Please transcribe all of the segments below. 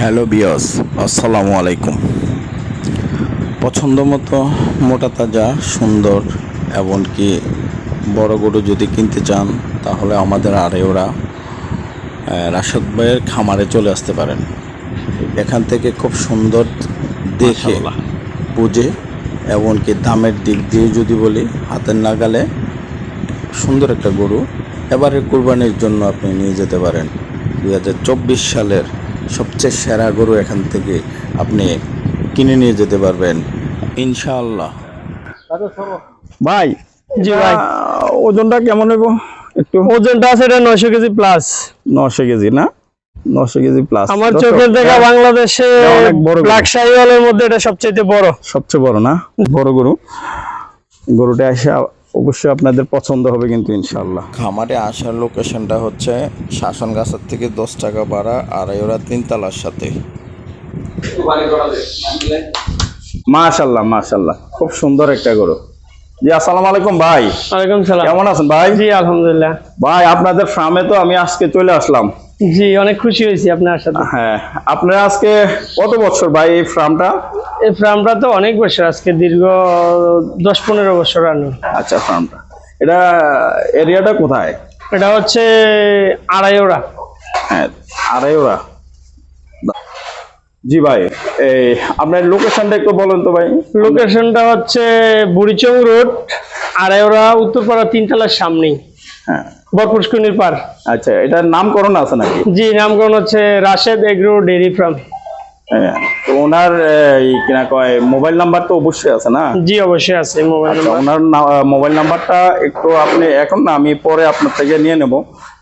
Hello বিয়স আসসালামু আলাইকুম। পছন্দ মতো মোটা তাজা সুন্দর এমনকি বড় গরু যদি কিনতে চান তাহলে আমাদের আড়েওরা রাশেদ ভাইয়ের খামারে চলে আসতে পারেন। এখান থেকে খুব সুন্দর দেখে। বুঝে এমনকি দামের দিক দিয়ে যদি বলি হাতের নাগালে সুন্দর একটা গরু এবারে কুরবানির জন্য আপনি নিয়ে যেতে পারেন। দু হাজার চব্বিশ সালের সবচেয়ে সেরা গরু এখান থেকে আপনি কিনে নিয়ে যেতে পারবেন ইনশাআল্লাহ। ভাই জি ভাই। ওজনটা কেমন হইব? একটু। ওজনটা আছে এটা নয়শো কেজি প্লাস নশো কেজি না? নশো কেজি প্লাস আমার চোখের দেখা বাংলাদেশে বড় গরু। মধ্যে এটা সবচেয়ে বড়। সবচেয়ে বড় না? বড় গরু। গরুটা এসে অবশ্যই আপনাদের পছন্দ হবে কিন্তু ইনশাল্লাহ খামারে আসার লোকেশনটা হচ্ছে শাসনগাছার থেকে দশ টাকা ভাড়া আড়াইওরা তিনতলার সাথে। মাশাল্লাহ মাশাল্লাহ খুব সুন্দর একটা গরু। জি আসসালামু আলাইকুম ভাই। ওয়ালাইকুম সালাম। কেমন আছেন ভাই? জি আলহামদুলিল্লাহ। ভাই আপনাদের ফার্মে তো আমি আজকে চলে আসলাম। জি অনেক খুশি হয়েছি আপনার সাথে। হ্যাঁ আপনারা আজকে কত বছর ভাই এই ফার্মটা এই ফার্মটা তো অনেক বছর আজকে দীর্ঘ দশ পনেরো বছর আনো আচ্ছা ফার্মটা এটা এরিয়াটা কোথায়? এটা হচ্ছে আড়াইওড়া। হ্যাঁ আড়াইওরা জি ভাই এই আপনার লোকেশনটা একটু বলেন তো ভাই। লোকেশনটা হচ্ছে বুড়িচং রোড আড়াইওড়া উত্তরপাড়া তিনতলার সামনেই। হ্যাঁ। বরপুষ্কনির পার। আচ্ছা এটার নামকরণ আছে নাকি? জি নামকরণ হচ্ছে রাশেদ এগ্রো ডেয়ারি ফার্ম। হ্যাঁ তো ওনার কিনা কয় মোবাইল নাম্বার তো অবশ্যই আছে না? জি অবশ্যই আছে মোবাইল আচ্ছা, ওনার মোবাইল নাম্বারটা একটু আপনি এখন না আমি পরে আপনার থেকে নিয়ে নেব।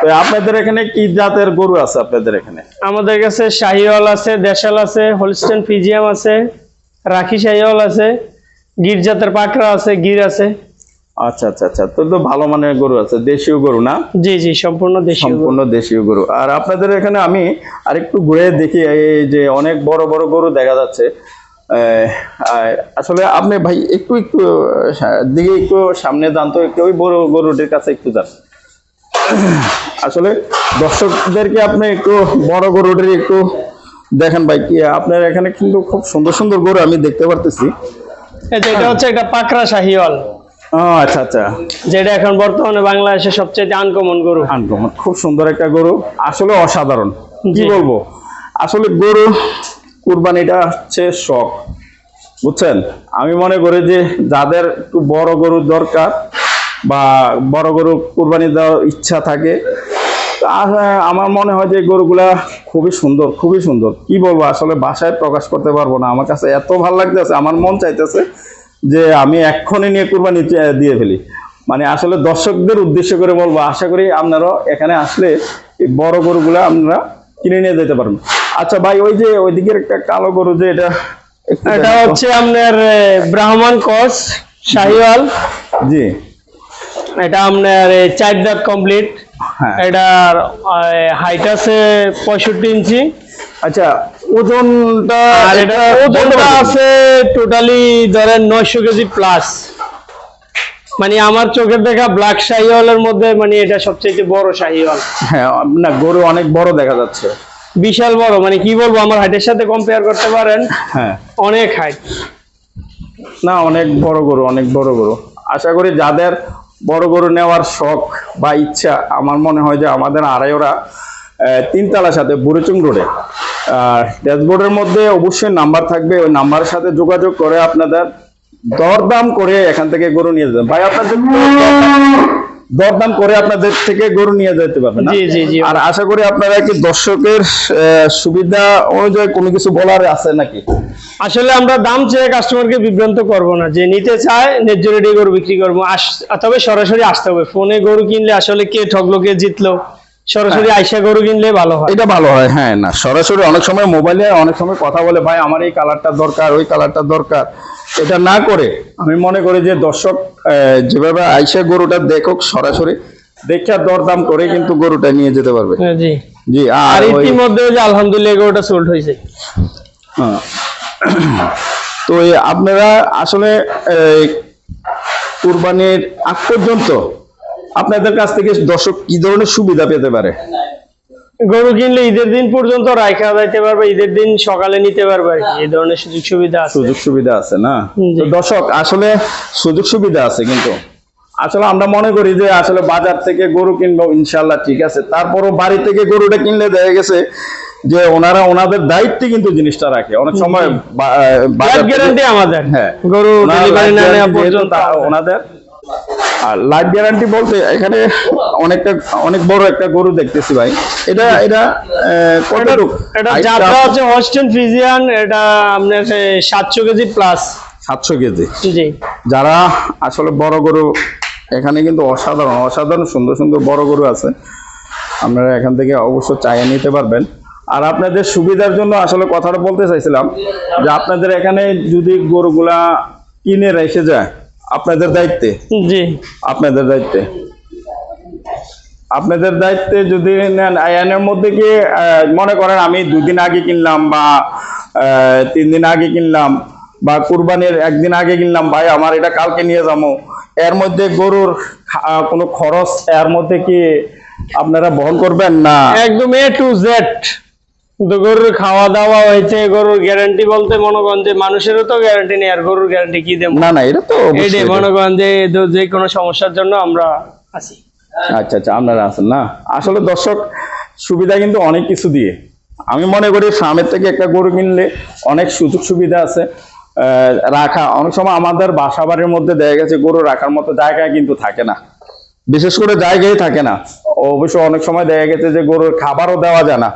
তো আপনাদের এখানে কি জাতের গরু আছে আপনাদের এখানে? আমাদের কাছে শাহিওয়াল আছে দেশাল আছে হোলস্টেন ফিজিয়াম আছে রাখি শাহিওয়াল আছে গির জাতের পাকড়া আছে গির আছে। আচ্ছা আচ্ছা আচ্ছা। তো তো ভালো মানের গরু আছে দেশীয় গরু না? জি জি সম্পূর্ণ দেশীয় সম্পূর্ণ দেশীয় গরু। আর আপনাদের এখানে আমি আরেকটু ঘুরে দেখি এই যে অনেক বড় বড় গরু দেখা যাচ্ছে। আসলে আপনি ভাই একটু একটু দিকে একটু সামনে যান তো একটু ওই বড় গরুটির কাছে একটু যান। আসলে দর্শকদেরকে আপনি একটু বড় গরুটির একটু দেখেন ভাই কি আপনার এখানে কিন্তু খুব সুন্দর সুন্দর গরু আমি দেখতে পারতেছি। এটা হচ্ছে একটা পাকড়া শাহিওয়াল। ও আচ্ছা আচ্ছা। যেটা এখন বর্তমানে বাংলাদেশে সবচেয়ে আনকমন গরু। আনকমন খুব সুন্দর একটা গরু আসলে অসাধারণ। কি বলব? আসলে গরু কুরবানিটা হচ্ছে শখ বুঝছেন? আমি মনে করি যে যাদের একটু বড় গরুর দরকার বা বড় গরু কুরবানি দেওয়ার ইচ্ছা থাকে আমার মনে হয় যে গরুগুলা খুবই সুন্দর খুবই সুন্দর। কি বলব আসলে বাসায় প্রকাশ করতে পারব না। আমার কাছে এত ভালো লাগতেছে আমার মন চাইতেছে যে আমি এক্ষণে নিয়ে কুরবানি দিয়ে ফেলি। মানে আসলে দর্শকদের উদ্দেশ্য করে বলব আশা করি আপনারাও এখানে আসলে এই বড় গরুগুলা আপনারা কিনে নিয়ে যেতে পারবেন। আচ্ছা ভাই ওই যে ওই দিকের একটা কালো গরু যে এটা এটা হচ্ছে আপনার ব্রাহ্মণ কস শাহিওয়াল। জি। এটা আপনার চার দাঁত কমপ্লিট হ্যাঁ। এটার হাইট আছে পঁয়ষট্টি ইঞ্চি। আচ্ছা ওজনটা ওজনটা আছে টোটালি ধরেন নয়শো কেজি প্লাস মানে আমার চোখের দেখা ব্ল্যাক শাহিওয়ালের মধ্যে মানে এটা সবচেয়ে বড় শাহিওয়াল। হ্যাঁ না গরু অনেক বড় দেখা যাচ্ছে। বিশাল বড় মানে কি বলব আমার হাইটের সাথে কম্পেয়ার করতে পারেন হ্যাঁ। অনেক হাইট না অনেক বড় গরু অনেক বড় গরু। আশা করি যাদের বড় গরু নেওয়ার শখ বা ইচ্ছা আমার মনে হয় যে আমাদের আড়াইওরা তিনতলার সাথে বুড়িচুং রোডে। আর ড্যাশবোর্ডের মধ্যে অবশ্যই নাম্বার থাকবে ওই নাম্বারের সাথে যোগাযোগ করে আপনাদের দরদাম করে এখান থেকে গরু নিয়ে যেতে ভাই আপনাদের দরদাম করে আপনাদের থেকে গরু নিয়ে যেতে পারবেন। আর আশা করি আপনারা কি দর্শকের সুবিধা অনুযায়ী কোনো কিছু বলার আছে নাকি? আসলে আমরা দাম চেয়ে কাস্টমারকে বিভ্রান্ত করব না। যে নিতে চায় ন্যায্য রেডি গরু বিক্রি করব। তবে সরাসরি আসতে হবে। ফোনে গরু কিনলে আসলে কে ঠকলো কে জিতলো? সরাসরি আইসা গরু কিনলে ভালো হয়। এটা ভালো হয় হ্যাঁ না সরাসরি অনেক সময় মোবাইলে অনেক সময় কথা বলে ভাই আমার এই কালারটা দরকার ওই কালারটা দরকার। এটা না করে আমি মনে করি যে দর্শক যেভাবে আইসা গরুটা দেখুক সরাসরি দেখে দরদাম করে কিন্তু গরুটা নিয়ে যেতে পারবে। হ্যাঁ, জি। জি আর ইতিমধ্যে যে আলহামদুলিল্লাহ গরুটা সোল্ড হয়েছে। হ্যাঁ। তো আপনারা আসলে কুরবানির আগ পর্যন্ত আপনাদের কাছ থেকে দর্শক কি ধরনের সুবিধা পেতে পারে? গরু কিনলে ঈদের দিন পর্যন্ত রাইখা যাইতে পারবে ঈদের দিন সকালে নিতে পারবে আর এই ধরনের সুযোগ সুবিধা আছে। সুযোগ সুবিধা আছে না? তো দর্শক আসলে সুযোগ সুবিধা আছে কিন্তু। আসলে আমরা মনে করি যে আসলে বাজার থেকে গরু কিনবো ইনশাল্লাহ ঠিক আছে। তারপরও বাড়ি থেকে গরুটা কিনলে দেখা গেছে যে ওনারা ওনাদের দায়িত্বে কিন্তু জিনিসটা রাখে। অনেক সময় গ্যারান্টি আমাদের। হ্যাঁ। গরু ডেলিভারি না পর্যন্ত ওনাদের আর লাইফ গ্যারান্টি বলতে এখানে অনেকটা অনেক বড় একটা গরু দেখতেছি ভাই। এটা এটা কতটুক এটা যাত্রা হচ্ছে হস্টেন ফিজিয়ান এটা আপনার সাতশো কেজি প্লাস সাতশো কেজি। জি। যারা আসলে বড় গরু এখানে কিন্তু অসাধারণ অসাধারণ সুন্দর সুন্দর বড় গরু আছে। আপনারা এখান থেকে অবশ্য চাইয়ে নিতে পারবেন। আর আপনাদের সুবিধার জন্য আসলে কথাটা বলতে চাইছিলাম যে আপনাদের এখানে যদি গরুগুলা কিনে রেখে যায় আপনাদের দায়িত্বে? জি। আপনাদের দায়িত্বে? আপনাদের দায়িত্বে যদি নেন আয়ানের মধ্যে কি মনে করেন আমি দুদিন আগে কিনলাম বা তিন দিন আগে কিনলাম বা কুরবানির একদিন আগে কিনলাম ভাই আমার এটা কালকে নিয়ে যাব। এর মধ্যে গরুর কোনো খরচ এর মধ্যে কি আপনারা বহন করবেন না? একদম এ টু জেড তো গরুর খাওয়া দাওয়া হয়েছে গরুর গ্যারান্টি বলতে মনে করেন যে মানুষেরও তো গ্যারান্টি নেই আর গরুর গ্যারান্টি কি দেবো? না না এটা তো। মনে করেন যে যে কোনো সমস্যার জন্য আমরা আছি। আচ্ছা আচ্ছা আপনারা আছেন না? আসলে দর্শক সুবিধা কিন্তু অনেক কিছু দিয়ে। আমি মনে করি ফার্মের থেকে একটা গরু কিনলে অনেক সুযোগ সুবিধা আছে রাখা। অনেক সময় আমাদের বাসা বাড়ির মধ্যে দেখা গেছে গরু রাখার মতো জায়গায় কিন্তু থাকে না। বিশেষ করে জায়গায় থাকে না। অবশ্য অনেক সময় দেখা গেছে যে গরুর খাবারও দেওয়া যায় না।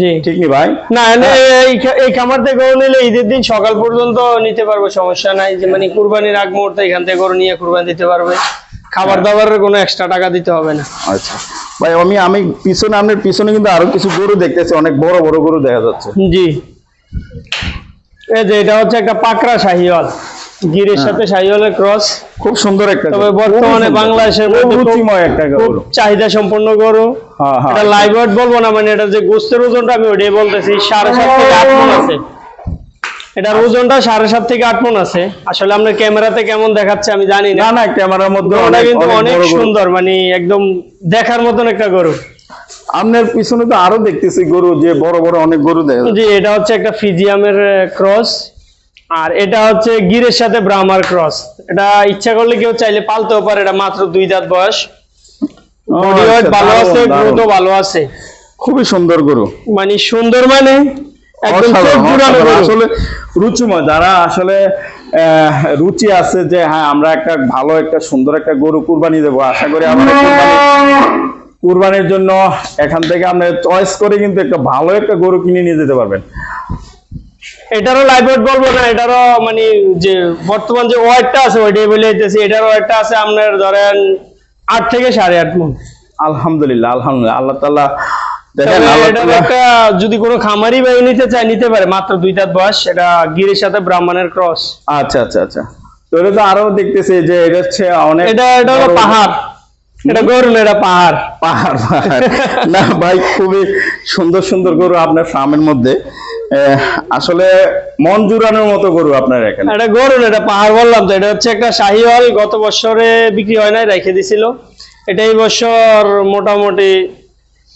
জি ঠিক নি ভাই। না না, এই এই খামার থেকে গরু নিলে ঈদের দিন সকাল পর্যন্ত নিতে পারব সমস্যা নাই। যে মানে কুরবানির আগ মুহূর্তে এখান থেকে গরু নিয়ে কুরবানি দিতে পারবে। খাবার দাবারের কোনো এক্সট্রা টাকা দিতে হবে না। আচ্ছা। ভাই আমি আমি পিছনে আপনার পিছনে কিন্তু আরও কিছু গরু দেখতেছি অনেক বড় বড় গরু দেখা যাচ্ছে। জি। এই যে এটা হচ্ছে একটা পাকড়া শাহিওয়াল। গিরের সাথে শাহিওয়ালের ক্রস খুব সুন্দর একটা তবে বর্তমানে বাংলাদেশের রুচিময় একটা গরু। চাহিদা সম্পন্ন গরু। হ্যাঁ হ্যাঁ। এটা লাইভ ওয়েট বলব না মানে এটা যে গোস্তের ওজনটা আমি ওইটাই বলতেছি সাড়ে সাত থেকে আট মন আছে। এটার ওজনটা সাড়ে সাত থেকে আট মন আছে। আসলে আপনার ক্যামেরাতে কেমন দেখাচ্ছে আমি জানি না। না ক্যামেরার মধ্যে অনেক কিন্তু অনেক। সুন্দর মানে একদম দেখার মতন একটা গরু। আপনার পিছনে তো আরও দেখতেছি গরু যে বড় বড় অনেক গরু দেখা জি এটা হচ্ছে একটা ফিজিয়ামের ক্রস আর এটা হচ্ছে গিরের সাথে ব্রাহ্মার ক্রস এটা ইচ্ছা করলে কেউ চাইলে পালতেও পারে এটা মাত্র দুই দাঁত বয়স বডি ওয়েট আচ্ছা, ভালো আছে। গ্রোথও ভালো আছে খুবই সুন্দর গরু মানে সুন্দর মানে একদম চোখ অসাধারণ, জুড়ানো অসাধারণ। গরু। আসলে রুচিময় যারা আসলে রুচি আছে যে হ্যাঁ আমরা একটা ভালো একটা সুন্দর একটা গরু কুরবানি দেবো আশা করি আমরা কুরবানির জন্য এখান থেকে আপনি চয়েস করে কিন্তু একটা ভালো একটা গরু কিনে নিয়ে যেতে পারবেন এটারও লাইভ ওয়েট বলব না এটারও মানে যে বর্তমান যে ওয়েটটা আছে ওইটাই বলে দিতেছি। এটার ওয়েটটা আছে আপনার ধরেন আট থেকে সাড়ে আট মন। আলহামদুলিল্লাহ আলহামদুলিল্লাহ আল্লাহ তাআলা একটা যদি কোনো খামারি ভাই নিতে চায় নিতে পারে মাত্র দুই দাঁত বয়স এটা গিরের সাথে ব্রাহ্মণের ক্রস আচ্ছা আচ্ছা আচ্ছা। তো এটা তো আরও দেখতেছি যে এটা হচ্ছে অনেক এটা এটা হলো পাহাড়। এটা গরু না এটা পাহাড়। পাহাড় পাহাড়। না ভাই খুবই সুন্দর সুন্দর গরু আপনার ফার্মের মধ্যে। আসলে মন জুড়ানোর মতো গরু আপনার এখানে। এটা গরু না এটা পাহাড় বললাম তো এটা হচ্ছে একটা শাহিওয়াল গত বছরে বিক্রি হয় নাই রেখে দিছিল। এটা এই বছর মোটামুটি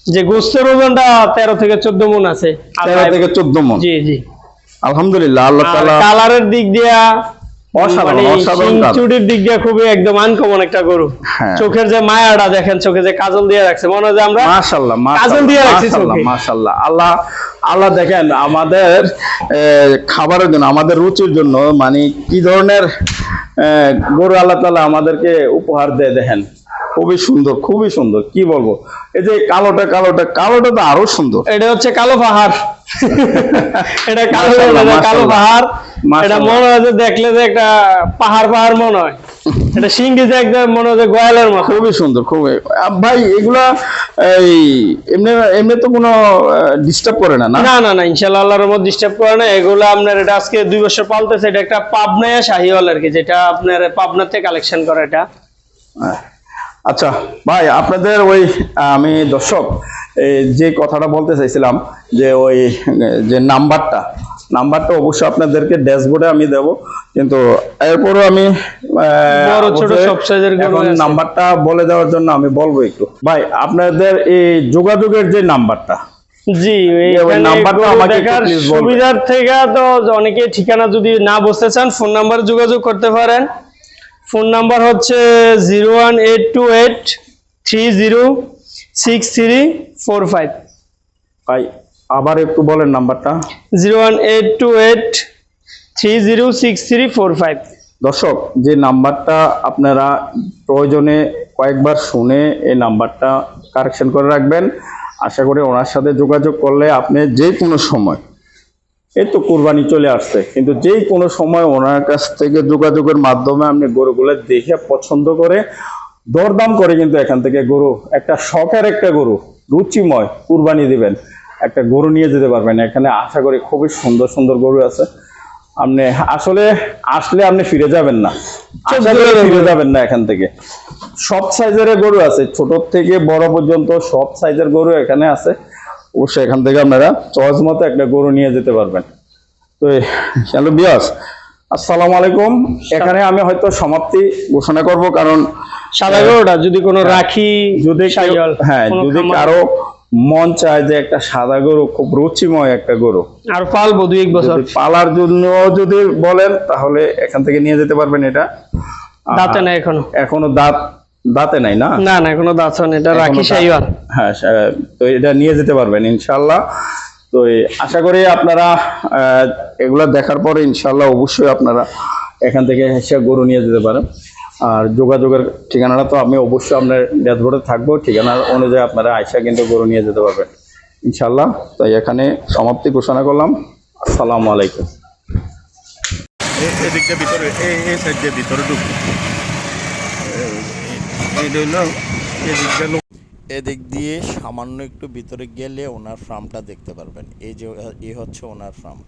যে গোস্তের ওজনটা তেরো থেকে চোদ্দ মন আছে। তেরো থেকে চোদ্দ মন। জি জি। আলহামদুলিল্লাহ আল্লাহ কালারের দিক দিয়া মানে অসাধারণ শিং colour। চুটির দিক দিয়ে খুবই একদম আনকমন একটা গরু হ্যাঁ। চোখের যে মায়াটা দেখেন চোখে যে কাজল দিয়ে রাখছে মনে হয় আমরা মাশাআল্লাহ কাজল দিয়ে রাখছি মাশাআল্লাহ আল্লাহ আল্লাহ দেখেন আমাদের খাবারের জন্য আমাদের রুচির জন্য মানে কি ধরনের আহ, গরু আল্লাহ তালা আমাদেরকে উপহার দেয় দেখেন খুবই সুন্দর খুবই সুন্দর। কি বলব? এই যে কালোটা কালোটা কালোটা তো আরও সুন্দর। এটা হচ্ছে কালো পাহাড়। এটা কালো কালো পাহাড়। এটা মনে হয় দেখলে যে একটা পাহাড় পাহাড় মনে হয়। এটা সিঙ্গি যে একদম মনে হয় গোয়ালের মতো। খুবই সুন্দর খুবই। ভাই এগুলা এই এমনি এমনি তো কোনো ডিস্টার্ব করে না না? না না ইনশাল্লাহ আল্লাহর মধ্যে ডিস্টার্ব করে না। এগুলো আপনার এটা আজকে দুই বছর পালতেছে এটা একটা পাবনায়া শাহিওয়াল আর কি যেটা আপনার পাবনাতে কালেকশন করে এটা। আচ্ছা ভাই আপনাদের ওই আমি দর্শক এই যে কথাটা বলতে চাইছিলাম যে ওই যে নাম্বারটা নাম্বারটা অবশ্যই আপনাদেরকে ড্যাশবোর্ডে আমি দেব কিন্তু এরপরও আমি এখন নাম্বারটা বলে দেওয়ার জন্য আমি বলব একটু। ভাই আপনাদের এই যোগাযোগের যে নাম্বারটা জি নাম্বারটা আমাকে। সুবিধার থেকে তো অনেকে ঠিকানা যদি না বসতে চান ফোন নাম্বার যোগাযোগ করতে পারেন। ফোন নাম্বার হচ্ছে zero one eight two eight three zero six three four five. ভাই আবার একটু বলেন নাম্বারটা। Zero one eight two eight three zero six three four five. দর্শক যে নাম্বারটা আপনারা প্রয়োজনে কয়েকবার শুনে এই নাম্বারটা কারেকশন করে রাখবেন। আশা করি ওনার সাথে যোগাযোগ করলে আপনি যে কোনো সময় এই তো কুরবানি চলে আসছে। কিন্তু যেই কোনো সময় ওনার কাছ থেকে যোগাযোগের মাধ্যমে আপনি গরুগুলো দেখে পছন্দ করে দরদাম করে কিন্তু এখান থেকে গরু একটা শখের একটা গরু রুচিময় কুরবানি দিবেন একটা গরু নিয়ে যেতে পারবেন। এখানে আশা করি খুবই সুন্দর সুন্দর গরু আছে। আপনি আসলে আসলে আপনি ফিরে যাবেন না। ফিরে যাবেন না এখান থেকে। সব সাইজের গরু আছে ছোট থেকে বড় পর্যন্ত সব সাইজের গরু এখানে আছে। অবশ্যই এখান থেকে আপনারা চয়েস মতো একটা গরু নিয়ে যেতে পারবেন। তো হ্যালো বিয়াস আসসালামু আলাইকুম। এখানে আমি হয়তো সমাপ্তি ঘোষণা করব কারণ সাদা যদি কোনো রাখি যদি হ্যাঁ যদি কারও মন চায় যে একটা সাদা গরু খুব রুচিময় একটা গরু। আর পালবো দুই এক বছর। পালার জন্য যদি বলেন তাহলে এখান থেকে নিয়ে যেতে পারবেন এটা। দাঁতে না এখনও। এখনও দাঁত দাঁতে নাই না? না না এখনও দাঁত হয় না, এটা রাখি হ্যাঁ তো এটা নিয়ে যেতে পারবেন ইনশাল্লাহ তো আশা করি আপনারা এগুলো দেখার পরে ইনশাল্লাহ অবশ্যই আপনারা এখান থেকে এসে গরু নিয়ে যেতে পারেন। আর যোগাযোগের ঠিকানাটা তো আমি অবশ্যই আপনার ড্যাশবোর্ডে থাকব ঠিকানার অনুযায়ী আপনারা আইসা কিন্তু গরু নিয়ে যেতে পারবেন। ইনশাল্লাহ তাই এখানে সমাপ্তি ঘোষণা করলাম। আসসালামু আলাইকুম। এদিকটা ভিতরে এই এই সাইড দিয়ে ভিতরে ঢুকবে এদিক দিয়ে সামান্য একটু ভিতরে গেলে ওনার ফার্মটা দেখতে পারবেন। এই যে এই হচ্ছে ওনার ফার্ম